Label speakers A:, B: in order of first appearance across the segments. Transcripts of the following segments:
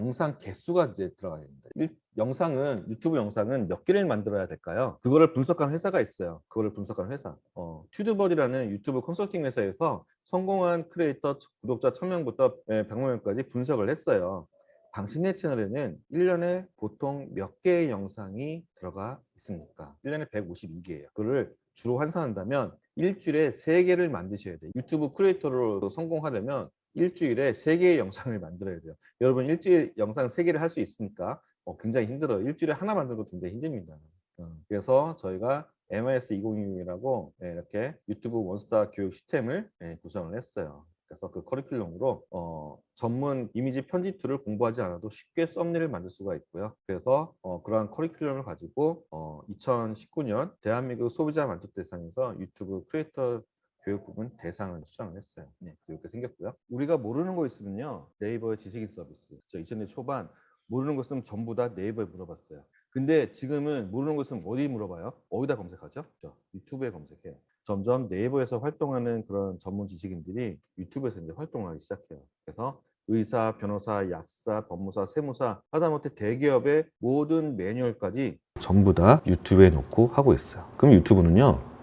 A: 영상 개수가 이제 들어가야 됩니다. 일- 영상은 유튜브 영상은 몇 개를 만들어야 될까요? 그거를 분석한 회사가 있어요. 그거를 분석한 회사. 어, 튜드버디라는 유튜브 컨설팅 회사에서 성공한 크리에이터 구독자 1000명부터 100만 명까지 분석을 했어요. 당신의 채널에는 1년에 보통 몇 개의 영상이 들어가 있습니까? 1년에 152개예요. 그거를 주로 환산한다면 일주일에 3개를 만드셔야 돼요. 유튜브 크리에이터로 성공하려면 일주일에 3개의 영상을 만들어야 돼요. 여러분 일주일 영상 3개를 할 수 있습니까? 어, 굉장히 힘들어요. 일주일에 하나 만들고 굉장히 힘듭니다. 어, 그래서 저희가 MIS 2020이라고 이렇게 유튜브 원스타 교육 시스템을 예, 구성을 했어요. 그래서 그 커리큘럼으로 어, 전문 이미지 편집 툴을 공부하지 않아도 쉽게 썸네일을 만들 수가 있고요. 그래서 어, 그러한 커리큘럼을 가지고 어, 2019년 대한민국 소비자 만족 대상에서 유튜브 크리에이터 교육 부분 대상을 수상을 했어요. 네, 이렇게 생겼고요. 우리가 모르는 거 있으면요. 네이버의 지식인 서비스. 저 2000년 초반 모르는 거 있으면 전부 다 네이버에 물어봤어요. 근데 지금은 모르는 거 있으면 어디 물어봐요? 어디다 검색하죠? 저 유튜브에 검색해요. 점점 네이버에서 활동하는 그런 전문 지식인들이 유튜브에서 이제 활동하기 시작해요. 그래서 의사, 변호사, 약사, 법무사, 세무사, 하다못해 대기업의 모든 매뉴얼까지 전부 다 유튜브에 놓고 하고 있어요. 그럼 유튜브는요,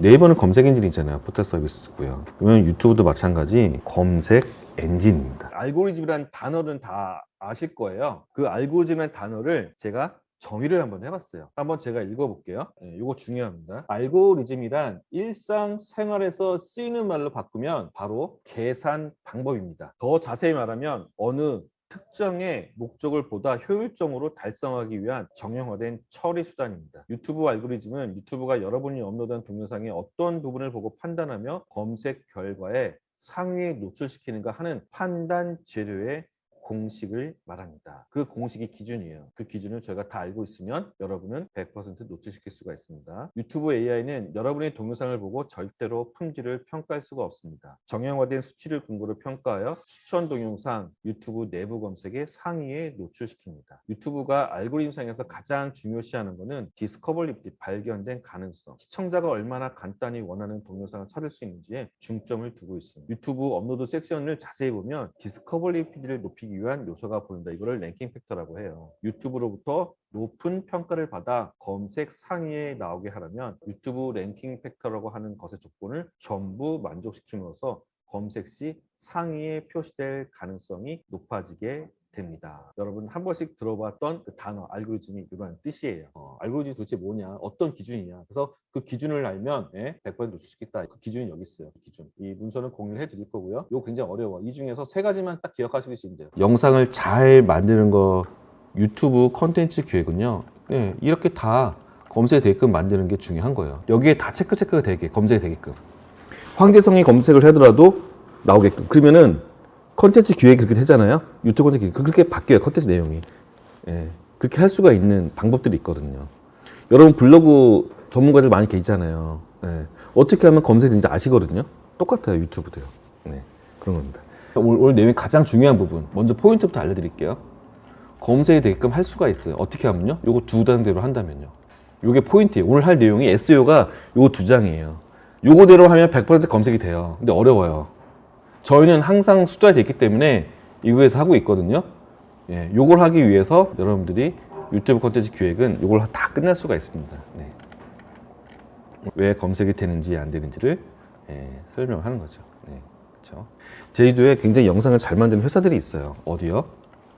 A: 네이버는 검색 엔진이잖아요. 포털 서비스고요. 그러면 유튜브도 마찬가지 검색 엔진입니다. 알고리즘이라는 단어는 다 아실 거예요. 그 알고리즘이라는 단어를 제가 정의를 한번 해봤어요. 한번 제가 읽어볼게요. 예, 이거 중요합니다. 알고리즘이란 일상 생활에서 쓰이는 말로 바꾸면 바로 계산 방법입니다. 더 자세히 말하면 어느 특정의 목적을 보다 효율적으로 달성하기 위한 정형화된 처리 수단입니다. 유튜브 알고리즘은 유튜브가 여러분이 업로드한 동영상의 어떤 부분을 보고 판단하며 검색 결과에 상위에 노출시키는가 하는 판단 재료의 공식을 말합니다. 그 공식이 기준이에요. 그 기준을 저희가 다 알고 있으면 여러분은 100% 노출시킬 수가 있습니다. 유튜브 AI는 여러분의 동영상을 보고 절대로 품질을 평가할 수가 없습니다. 정형화된 수치를 근거로 평가하여 추천 동영상 유튜브 내부 검색의 상위에 노출시킵니다. 유튜브가 알고리즘상에서 가장 중요시하는 것은 디스커버리티 발견된 가능성. 시청자가 얼마나 간단히 원하는 동영상을 찾을 수 있는지에 중점을 두고 있습니다. 유튜브 업로드 섹션을 자세히 보면 디스커버리티를 높이기 위한 요소가 보인다. 이거를 랭킹 팩터라고 해요. 유튜브로부터 높은 평가를 받아 검색 상위에 나오게 하려면 유튜브 랭킹 팩터라고 하는 것의 조건을 전부 만족시킴으로써 검색 시 상위에 표시될 가능성이 높아지게 됩니다. 여러분 한 번씩 들어봤던 그 단어 알고리즘이 이런 뜻이에요. 어, 알고리즘이 도대체 뭐냐, 어떤 기준이냐. 그래서 그 기준을 알면 예, 100% 노출시키겠다. 그 기준이 여기 있어요. 그 기준. 이 문서는 공유를 해드릴 거고요. 이거 굉장히 어려워. 이 중에서 세 가지만 딱 기억하시면 돼요. 영상을 잘 만드는 거 유튜브 컨텐츠 기획은요. 예, 이렇게 다 검색이 되게끔 만드는 게 중요한 거예요. 여기에 다 체크 체크가 되게 검색이 되게끔. 황제성이 검색을 하더라도 나오게끔. 그러면은 컨텐츠 기획이 그렇게 되잖아요. 유튜브 컨텐츠 기획. 그렇게 바뀌어요. 컨텐츠 내용이. 예. 그렇게 할 수가 있는 방법들이 있거든요. 여러분 블로그 전문가들 많이 계시잖아요. 예. 어떻게 하면 검색이 되는지 아시거든요. 똑같아요. 유튜브도요. 네. 그런 겁니다. 오늘, 오늘 내용의 가장 중요한 부분. 먼저 포인트부터 알려드릴게요. 검색이 되게끔 할 수가 있어요. 어떻게 하면요? 요거 두 단계로 한다면요. 요게 포인트예요. 오늘 할 내용이 SEO가 요거 두 장이에요. 요거대로 하면 100% 검색이 돼요. 근데 어려워요. 저희는 항상 숫자에 있기 때문에 이거에서 하고 있거든요. 예, 요걸 하기 위해서 여러분들이 유튜브 콘텐츠 기획은 요걸 다 끝낼 수가 있습니다. 네. 왜 검색이 되는지 안 되는지를 예, 설명하는 거죠. 네, 그렇죠. 제주도에 굉장히 영상을 잘 만드는 회사들이 있어요. 어디요?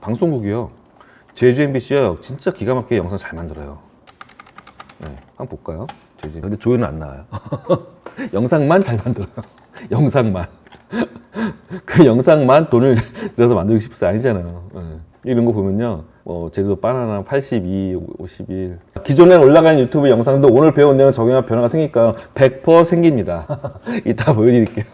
A: 방송국이요. 제주 MBC요. 진짜 기가 막히게 영상 잘 만들어요. 네, 한번 볼까요? 제주. 근데 조회는 안 나와요. 영상만 잘 만들어요. 영상만. 그 영상만 돈을 들여서 만들고 싶어서 아니잖아요. 예. 이런 거 보면요. 뭐 제주도 바나나 82, 51. 기존에 올라간 유튜브 영상도 오늘 배운 내용 적용한 변화가 생길까요? 100% 생깁니다. 이따 보여드릴게요.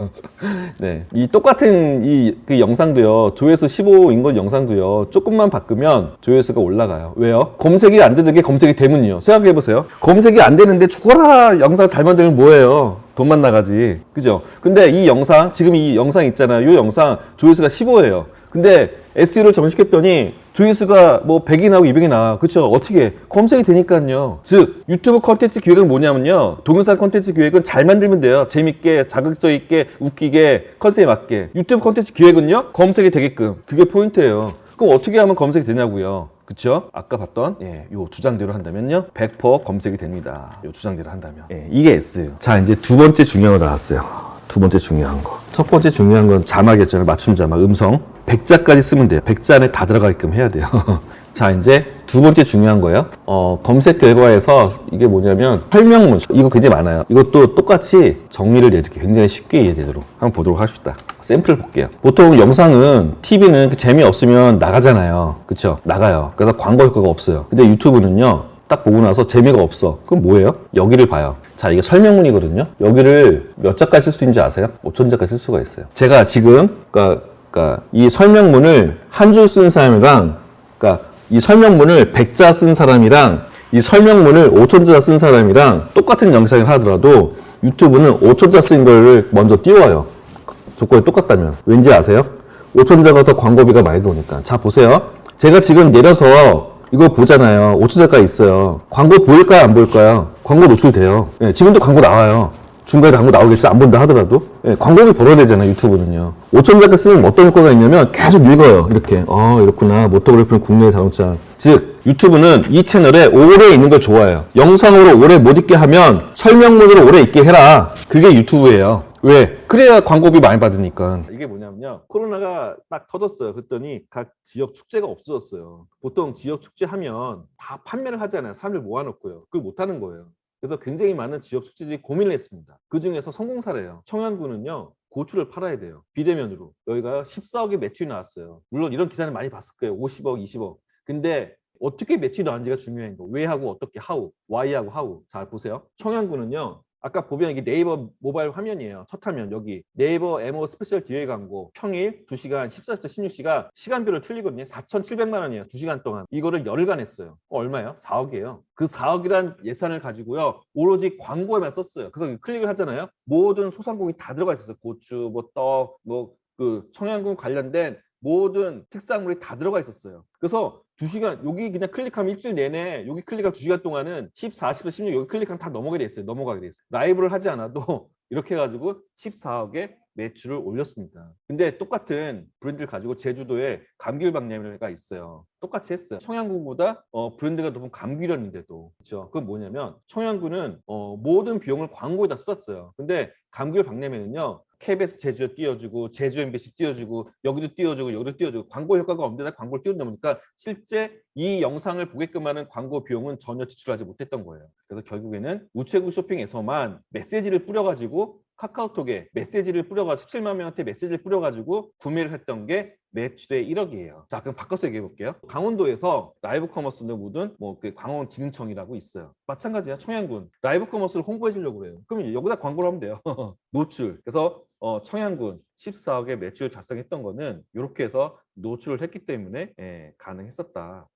A: 네. 이 똑같은 이 그 영상도요. 조회수 15인 것 영상도요. 조금만 바꾸면 조회수가 올라가요. 왜요? 검색이 안 되는 게 검색이 되면요. 생각해 보세요. 검색이 안 되는데 죽어라 영상 잘 만들면 뭐예요? 돈만 나가지. 그죠? 근데 이 영상, 지금 이 영상 있잖아요. 이 영상 조회수가 15예요. 근데 SEO를 정식했더니 조회수가 뭐 100이 나오고 200이 나와. 그쵸? 어떻게? 검색이 되니까요. 즉, 유튜브 컨텐츠 기획은 뭐냐면요. 동영상 컨텐츠 기획은 잘 만들면 돼요. 재밌게, 자극적 있게, 웃기게, 컨셉에 맞게. 유튜브 컨텐츠 기획은요. 검색이 되게끔. 그게 포인트예요. 그럼 어떻게 하면 검색이 되냐고요? 그쵸? 아까 봤던 예, 요 주장대로 한다면요 100% 검색이 됩니다. 요 주장대로 한다면 예, 이게 S예요. 자 이제 두 번째 중요한 거 나왔어요. 두 번째 중요한 거. 첫 번째 중요한 건 자막이었잖아요. 맞춤 자막, 음성. 100자까지 쓰면 돼요. 100자 안에 다 들어가게끔 해야 돼요. 자, 이제 두 번째 중요한 거예요. 어, 검색 결과에서 이게 뭐냐면 설명문. 이거 굉장히 많아요. 이것도 똑같이 정리를 이렇게 굉장히 쉽게 이해되도록 한번 보도록 합시다. 샘플 볼게요. 보통 영상은 TV는 재미없으면 나가잖아요. 그쵸? 나가요. 그래서 광고 효과가 없어요. 근데 유튜브는요. 딱 보고 나서 재미가 없어. 그럼 뭐예요? 여기를 봐요. 자, 이게 설명문이거든요. 여기를 몇 자까지 쓸 수 있는지 아세요? 5천 자까지 쓸 수가 있어요. 제가 지금, 그러니까, 그러니까 이 설명문을 한줄쓴 사람이랑, 그러니까 이 설명문을 100자 쓴 사람이랑 이 설명문을 5천자 쓴 사람이랑 똑같은 영상을 하더라도 유튜브는 5천자 쓴 거를 먼저 띄워요. 조건이 똑같다면. 왠지 아세요? 5천자가 더 광고비가 많이 들어오니까. 자, 보세요. 제가 지금 내려서 이거 보잖아요. 5천자가 있어요. 광고 보일까요? 안 보일까요? 광고 노출돼요. 예, 지금도 광고 나와요. 중간에 광고 나오겠죠? 안 본다 하더라도. 예, 광고비 벌어야 되잖아요. 유튜브는요. 5천자가 쓰면 어떤 효과가 있냐면 계속 읽어요. 이렇게. 어, 이렇구나. 모터그래프는 국내 자동차. 즉, 유튜브는 이 채널에 오래 있는 걸 좋아해요. 영상으로 오래 못 있게 하면 설명문으로 오래 있게 해라. 그게 유튜브예요. 왜? 그래야 광고비 많이 받으니까. 이게 뭐냐면요. 코로나가 딱 터졌어요. 그랬더니 각 지역 축제가 없어졌어요. 보통 지역 축제 하면 다 판매를 하잖아요. 사람들 모아놓고요. 그걸 못 하는 거예요. 그래서 굉장히 많은 지역 축제들이 고민을 했습니다. 그 중에서 성공 사례예요. 청양군은요. 고추를 팔아야 돼요. 비대면으로. 여기가 14억의 매출이 나왔어요. 물론 이런 기사는 많이 봤을 거예요. 50억, 20억. 근데 어떻게 매출이 나왔는지가 중요한 거. 왜 하고 어떻게 하우, Y하고 하우. 자 보세요. 청양군은요. 아까 보면 이게 네이버 모바일 화면이에요. 첫 화면 여기 네이버 M5 스페셜 디웨이 광고 평일 2시간 14시부터 16시가 시간별로 틀리거든요. 4,700만 원이에요. 2시간 동안. 이거를 열흘간 했어요. 어, 얼마예요? 4억이에요. 그 4억이란 예산을 가지고요. 오로지 광고에만 썼어요. 그래서 클릭을 하잖아요. 모든 소상공이 다 들어가 있었어요. 고추, 뭐 떡, 뭐 그 청양군 관련된 모든 특산물이 다 들어가 있었어요. 그래서 2시간 여기 그냥 클릭하면 일주일 내내 여기 클릭하면 2시간 동안은 14, 15, 16 여기 클릭하면 다 넘어가게 돼 있어요. 넘어가게 돼 있어요. 라이브를 하지 않아도 이렇게 해가지고 14억의 매출을 올렸습니다. 근데 똑같은 브랜드를 가지고 제주도에 감귤 박람회가 있어요. 똑같이 했어요. 청양군보다 어, 브랜드가 높은 감귤이었는데도 그렇죠. 그건 뭐냐면 청양군은 어, 모든 비용을 광고에다 쏟았어요. 근데 감귤 박람회는요. KBS 제주에 띄워주고 제주 MBC 띄워주고 여기도 띄워주고 여기도 띄워주고 광고 효과가 없는데 광고를 띄운다 보니까 실제 이 영상을 보게끔 하는 광고 비용은 전혀 지출하지 못했던 거예요. 그래서 결국에는 우체국 쇼핑에서만 메시지를 뿌려가지고 카카오톡에 메시지를 뿌려가지고 17만 명한테 메시지를 뿌려가지고 구매를 했던 게 매출의 1억이에요. 자, 그럼 바꿔서 얘기해 볼게요. 강원도에서 라이브 커머스는 묻은 뭐그 강원진흥청이라고 있어요. 마찬가지야. 청양군 라이브 커머스를 홍보해 주려고 그래요. 그럼 여기다 광고를 하면 돼요. 노출. 그래서 어, 청양군 14억의 매출 달성했던 거는 이렇게 해서 노출을 했기 때문에 예, 가능했었다.